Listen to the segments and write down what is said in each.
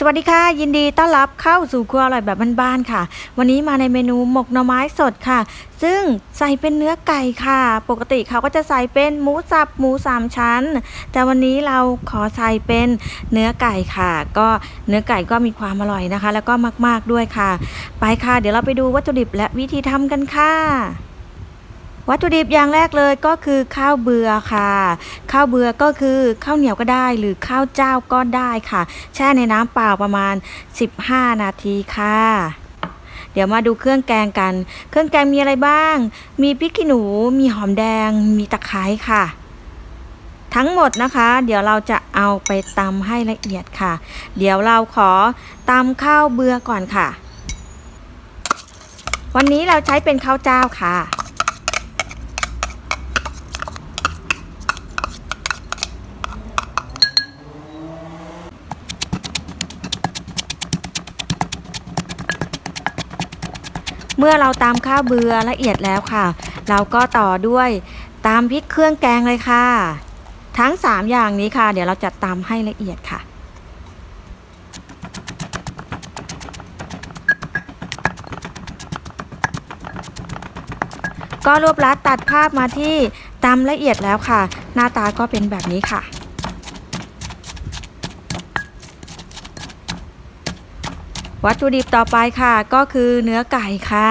สวัสดีค่ะ ยินดีต้อนรับเข้าสู่ครัวอร่อยแบบบ้านๆค่ะ วันนี้มาในเมนูหมกหน่อไม้สดค่ะ ซึ่งใส่เป็นเนื้อไก่ค่ะ ปกติเขาก็จะใส่เป็นหมูสับหมูสามชั้น แต่วันนี้เราขอใส่เป็นเนื้อไก่ค่ะ ก็เนื้อไก่ก็มีความอร่อยนะคะ แล้วก็มาก ๆด้วยค่ะ ไปค่ะ เดี๋ยวเราไปดูวัตถุดิบและวิธีทำกันค่ะ วัตถุดิบอย่างแรกเลยก็คือข้าวเบือค่ะ ข้าวเบือก็คือข้าวเหนียวก็ได้หรือข้าวเจ้าก็ได้ค่ะ แช่ในน้ำเปล่าประมาณ 15 นาทีค่ะ เดี๋ยวมาดูเครื่องแกงกัน เครื่องแกงมีอะไรบ้าง มีพริกขี้หนู มีหอมแดง มีตะไคร้ค่ะ ทั้งหมดนะคะ เดี๋ยวเราจะเอาไปตำให้ละเอียดค่ะ เดี๋ยวเราขอตำข้าวเบือก่อนค่ะ วันนี้เราใช้เป็นข้าวเจ้าค่ะ เมื่อเราตามข้าวเบือละเอียดแล้วค่ะ เราก็ต่อด้วยตามพริกเครื่องแกงเลยค่ะ ทั้ง 3 อย่างนี้ค่ะ เดี๋ยวเราจะตามให้ละเอียดค่ะก็รวบลัดตัดภาพมาที่ตามละเอียดแล้วค่ะ หน้าตาก็เป็นแบบนี้ค่ะ วัตถุดิบต่อไปค่ะ ก็คือเนื้อไก่ค่ะ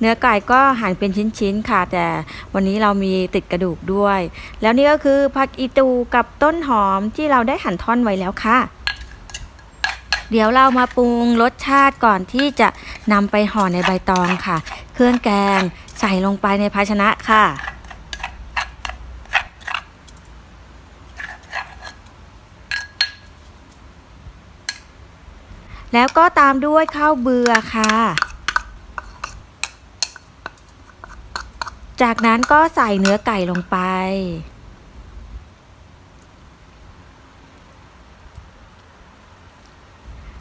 เนื้อไก่ก็หั่นเป็นชิ้นๆค่ะ แต่วันนี้เรามีติดกระดูกด้วย แล้วนี่ก็คือผักอีตูกับต้นหอมที่เราได้หั่นท่อนไว้แล้วค่ะ เดี๋ยวเรามาปรุงรสชาติก่อนที่จะนำไปห่อในใบตองค่ะ เครื่องแกงใส่ลงไปในภาชนะค่ะ แล้วก็ตามด้วยข้าวเบือค่ะ จากนั้นก็ใส่เนื้อไก่ลงไป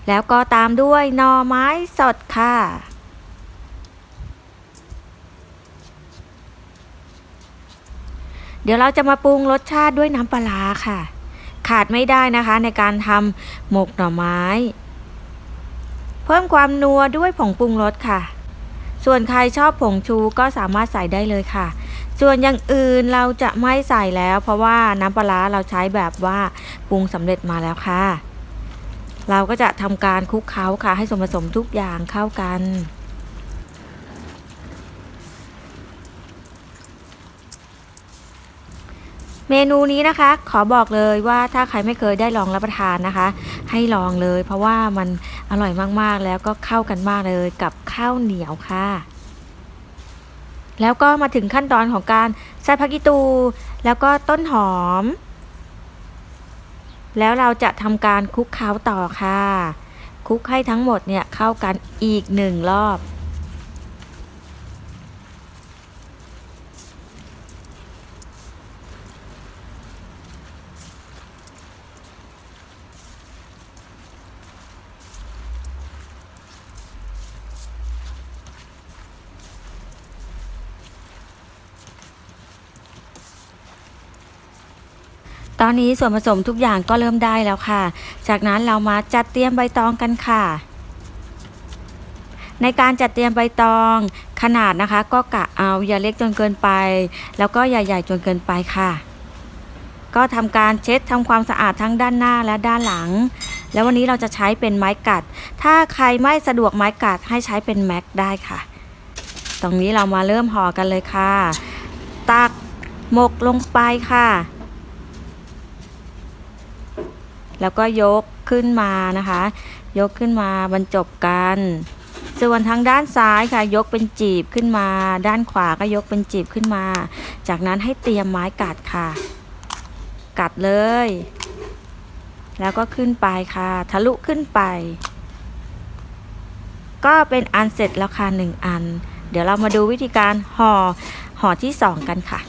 แล้วก็ตามด้วยหน่อไม้สดค่ะเดี๋ยวเราจะมาปรุงรสชาติด้วยน้ำปลาค่ะ ขาดไม่ได้นะคะในการทำหมกหน่อไม้ พิ่มความนัวด้วยผงปรุงรสค่ะ ส่วนใครชอบผงชูก็สามารถใส่ได้เลยค่ะ ส่วนอย่างอื่นเราจะไม่ใส่แล้ว เพราะว่าน้ำปลาร้าเราใช้แบบว่าปรุงสำเร็จมาแล้วค่ะ เราก็จะทำการคลุกเคล้าค่ะ ให้ส่วนผสมทุกอย่างเข้ากัน เมนูนี้นะคะ ขอบอกเลยว่าถ้าใครไม่เคยได้ลองรับประทานนะคะ ให้ลองเลย เพราะว่ามันอร่อยมากๆ แล้วก็เข้ากันมากเลยกับข้าวเหนียวค่ะ แล้วก็มาถึงขั้นตอนของการใส่ผักอีตู แล้วก็ต้นหอม แล้วเราจะทำการคลุกเคล้าต่อค่ะคลุกให้ทั้งหมดเนี่ยเข้ากันอีกหนึ่งรอบ ตอนนี้ส่วนผสมทุกอย่างก็เริ่มได้แล้วค่ะ จากนั้นเรามาจัดเตรียมใบตองกันค่ะ ในการจัดเตรียมใบตองขนาดนะคะ ก็กะเอาอย่าเล็กจนเกินไป แล้วก็อย่าใหญ่จนเกินไปค่ะ ก็ทำการเช็ดทำความสะอาดทั้งด้านหน้าและด้านหลัง แล้ววันนี้เราจะใช้เป็นไม้กัด ถ้าใครไม่สะดวกไม้กัดให้ใช้เป็นแม็กได้ค่ะ ตรงนี้เรามาเริ่มห่อกันเลยค่ะ ตักหมกลงไปค่ะ แล้วก็ยกขึ้นมานะคะ ยกขึ้นมาบรรจบกัน ส่วนทางด้านซ้ายค่ะ ยกเป็นจีบขึ้นมา ด้านขวาก็ยกเป็นจีบขึ้นมา จากนั้นให้เตรียมไม้กัดค่ะ กัดเลย แล้วก็ขึ้นไปค่ะ ทะลุขึ้นไป ก็เป็นอันเสร็จแล้วค่ะหนึ่งอัน เดี๋ยวเรามาดูวิธีการห่อห่อที่สองกันค่ะ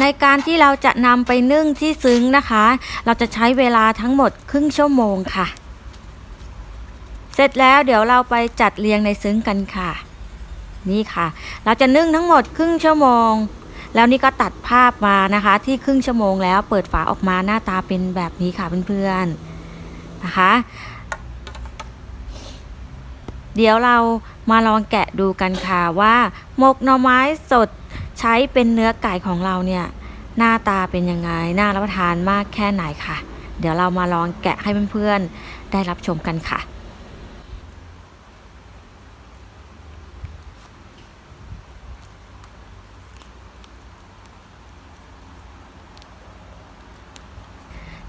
ในการที่เราจะนำไปนึ่งที่ซึ้งนะคะ เราจะใช้เวลาทั้งหมดครึ่งชั่วโมงค่ะ เสร็จแล้วเดี๋ยวเราไปจัดเรียงในซึ้งกันค่ะ นี่ค่ะ เราจะนึ่งทั้งหมดครึ่งชั่วโมง แล้วนี่ก็ตัดภาพมานะคะ ที่ครึ่งชั่วโมงแล้วเปิดฝาออกมาหน้าตาเป็นแบบนี้ค่ะเพื่อนๆนะคะ เดี๋ยวเรามาลองแกะดูกันค่ะว่าหมกหน่อไม้สด ใช้เป็นเนื้อไก่ของเราเนี่ยหน้าตาเป็นยังไงน่ารับประทานมากแค่ไหนค่ะ เดี๋ยวเรามาลองแกะให้เพื่อนๆได้รับชมกันค่ะ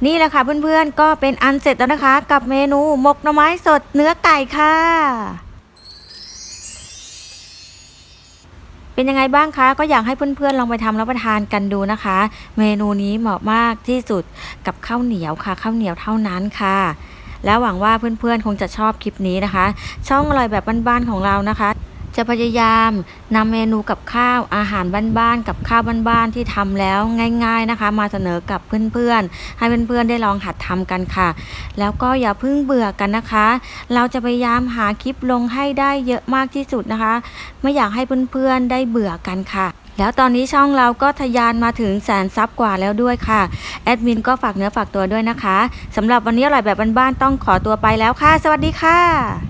นี่แหละค่ะเพื่อนๆ ก็เป็นอันเสร็จแล้วนะคะ กับเมนูหมกหน่อไม้สดเนื้อไก่ค่ะ เป็นยังไงบ้างคะ ก็อยากให้เพื่อนๆลองไปทำรับประทานกันดูนะคะ เมนูนี้เหมาะมากที่สุดกับข้าวเหนียวค่ะ ข้าวเหนียวเท่านั้นค่ะแล้วหวังว่าเพื่อนๆ คงจะชอบคลิปนี้นะคะ ช่องอร่อยแบบบ้านๆ ของเรานะคะ จะพยายามนำเมนูกับข้าวอาหารบ้านๆกับข้าวบ้านๆที่ทำแล้วง่าย ๆนะคะ มาเสนอกับเพื่อนๆ ให้เพื่อนๆได้ลองหัดทำกันค่ะ แล้วก็อย่าเพิ่งเบื่อกันนะคะ เราจะพยายามหาคลิปลงให้ได้เยอะมากที่สุดนะคะ ไม่อยากให้เพื่อนๆได้เบื่อกันค่ะแล้วตอนนี้ช่องเราก็ทะยานมาถึงแสนซับกว่าแล้วด้วยค่ะ แอดมินก็ฝากเนื้อฝากตัวด้วยนะคะสำหรับวันนี้อร่อยแบบบ้านๆต้องขอตัวไปแล้วค่ะ สวัสดีค่ะ